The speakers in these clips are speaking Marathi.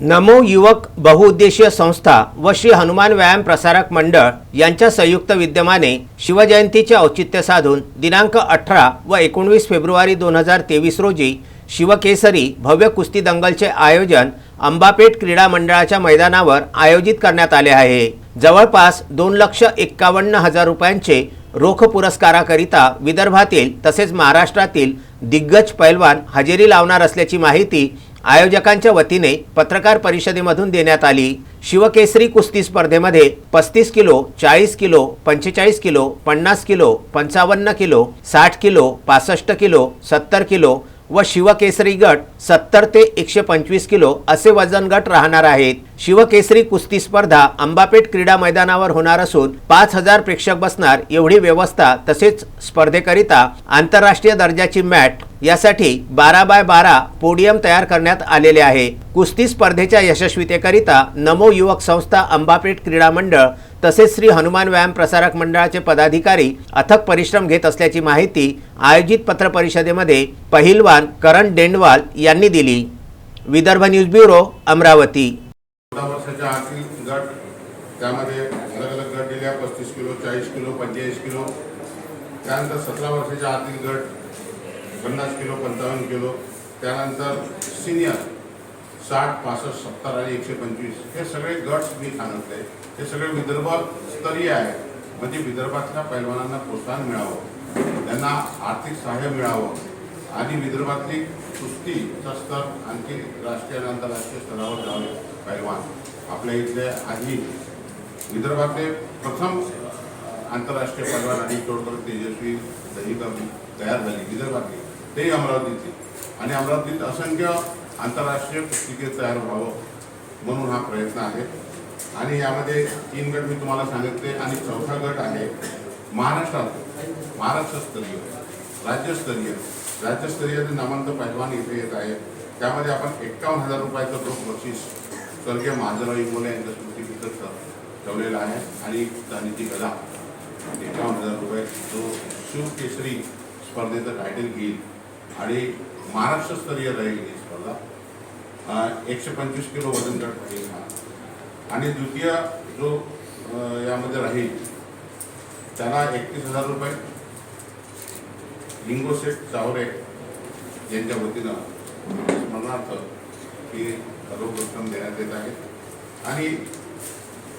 नमो युवक बहुउद्देशीय संस्था व श्री हनुमान व्यायाम प्रसारक मंडळ यांच्या संयुक्त विद्यमाने शिवजयंतीचे औचित्य साधून दिनांक अठरा व एकोणवीस फेब्रुवारी दोन हजार तेवीस रोजी शिवकेसरी भव्य कुस्ती दंगलचे आयोजन अंबापेठ क्रीडा मंडळाच्या मैदानावर आयोजित करण्यात आले आहे. जवळपास दोन लक्ष एक्कावन्न हजार रुपयांचे रोख पुरस्काराकरिता विदर्भातील तसेच महाराष्ट्रातील दिग्गज पैलवान हजेरी लावणार असल्याची माहिती आयोजकांच्या वतीने पत्रकार परिषदेमधून देण्यात आली. शिवकेसरी कुस्ती स्पर्धेमध्ये पस्तीस किलो चाळीस किलो पंचेचाळीस किलो पन्नास किलो पंचावन्न किलो साठ किलो पासष्ट किलो सत्तर किलो व शिवकेसरी गट सत्तर ते एकशे पंचवीस किलो असे वजन गट राहणार आहेत. शिवकेसरी कुस्ती स्पर्धा अंबापेठ क्रीडा मैदानावर होणार असून पाच हजार प्रेक्षक बसणार एवढी व्यवस्था तसेच स्पर्धेकरिता आंतरराष्ट्रीय दर्जाची मॅट यासाठी बारा बाय बारा पोडियम तयार करण्यात आलेले आहे. कुस्ती स्पर्धेच्या यशस्वीतेकरिता नमो युवक संस्था अंबापेठ क्रीडा मंडळ तसेच श्री हनुमान व्यायाम प्रसारक मंडळाचे पदाधिकारी अथक परिश्रम घेत असल्याची माहिती आयोजित पत्रपरिषदेमध्ये पहिलवान करण डेंडवाल यांनी दिली. Vidarbha news bureau Amravati. वर्षाच्या आतील गट त्यामध्ये अलग अलग गट दिल्या पस्तीस किलो चाळीस किलो पंचेचाळीस किलो. त्यानंतर सतरा वर्षाच्या आतील गट पन्नास किलो पंचावन्न किलो त्यानंतर सिनियर साठ पासष्ट सत्तर आणि एकशे पंचवीस. हे सगळे गट मी सांगितले. हे सगळे विदर्भ स्तरीय आहे. म्हणजे विदर्भातल्या पैलवानांना प्रोत्साहन मिळावं. त्यांना आर्थिक सहाय्य मिळावं. आणि विदर्भातली कुस्तीचा स्तर आणखी राष्ट्रीय आणि आंतरराष्ट्रीय स्तरावर जावे पैलवान. आपल्या इथले आधी विदर्भातले प्रथम आंतरराष्ट्रीय पैलवान आणि तोडकर तेजस्वी दहिका तयार झाली विदर्भातली. तेही अमरावतीचे आणि अमरावतीत असंख्य आंतरराष्ट्रीय पुस्तिके तयार व्हावं म्हणून हा प्रयत्न आहे. आणि यामध्ये तीन गट मी तुम्हाला सांगितले आणि चौथा गट आहे महाराष्ट्रात. महाराष्ट्रस्तरीय राज्यस्तरीय राज्यस्तरीय जे नामांतर पैलवान इथे येत आहे त्यामध्ये आपण एक्कावन्न हजार रुपयाचं रोख बक्षीस स्वर्गीय महाजराव इंगोले यांच्या स्मृतीपितर्थ ठेवलेला आहे. आणि चांदीची गदा एकावन्न हजार रुपये जो शिवकेसरी स्पर्धेचं टायटल घेईल आणि महाराष्ट्रस्तरीय राहील ही स्पर्धा. एकशे पंचवीस किलो वजन गट राहील हा. आणि द्वितीय जो यामध्ये राहील त्याला एकतीस हजार रुपये. लिंगोसेट चावरे यांच्या वतीनं स्मरणार्थ ही रोख रक्कम देण्यात येत आहे. आणि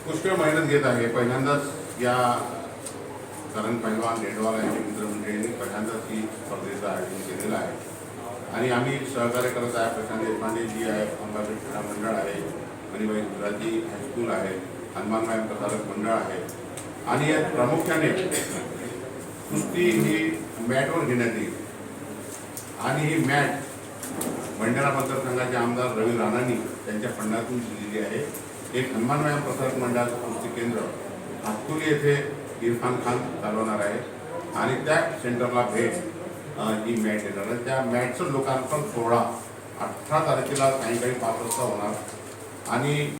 पुष्कळ मेहनत घेत आहे. पहिल्यांदाच या करण पैलवान रेडवाल यांच्या मित्रमंडळींनी पहिल्यांदाच ही स्पर्धेचं आयोजन केलेलं आहे. आणि आम्ही सहकार्य करत आहे प्रशांत देशपांडे जी आहे अंबाबेट क्रीडा मंडळ आहे मणिबाई गुजराती हायस्कूल आहे हनुमान प्रसारक मंडळ आहे. आणि यात प्रामुख्याने कुस्ती ही मॅटवर घेण्यात येईल. आणि ही मॅट भंडारा मतदारसंघाचे आमदार रवी राणांनी त्यांच्या फंडातून दिलेली आहे. एक हनुमान व्यायाम प्रसारक मंडळाचं कुस्ती केंद्र हातकुली येथे इरफान खान चालवणार आहे. आणि त्या सेंटरला भेट अं, ही मॅट देणार आहे. त्या मॅटचं लोकार्पण सोहळा अठरा तारखेला सायंकाळी पाच वाजता होणार. आणि